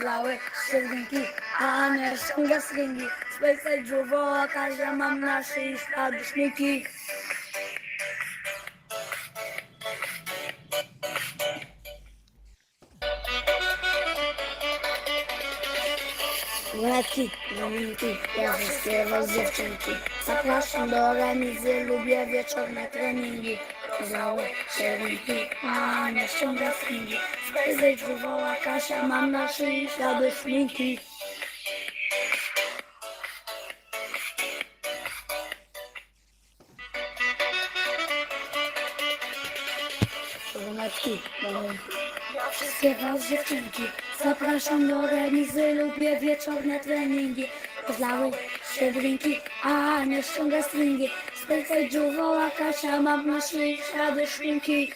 rozlały dźwięki, a nie ściąga stringi. Spejsać żółwo, Kasia mam na szyi ślady śmieki. Leki, dominki, ja wszystkie z dziewczynki. Zapraszam do remizy, lubię wieczorne treningi. Się dźwięki, a nie ściąga stringi. Spejsać żółwo, Kasia mam na szyi ślady śmieki. Dominki. Ja wszystkie was dziewczynki Zapraszam do remizy Lubię wieczorne treningi. Rozlały się drinki A nie ściąga stringi. Spytaj woła Kasia Mam na szyi ślady szminki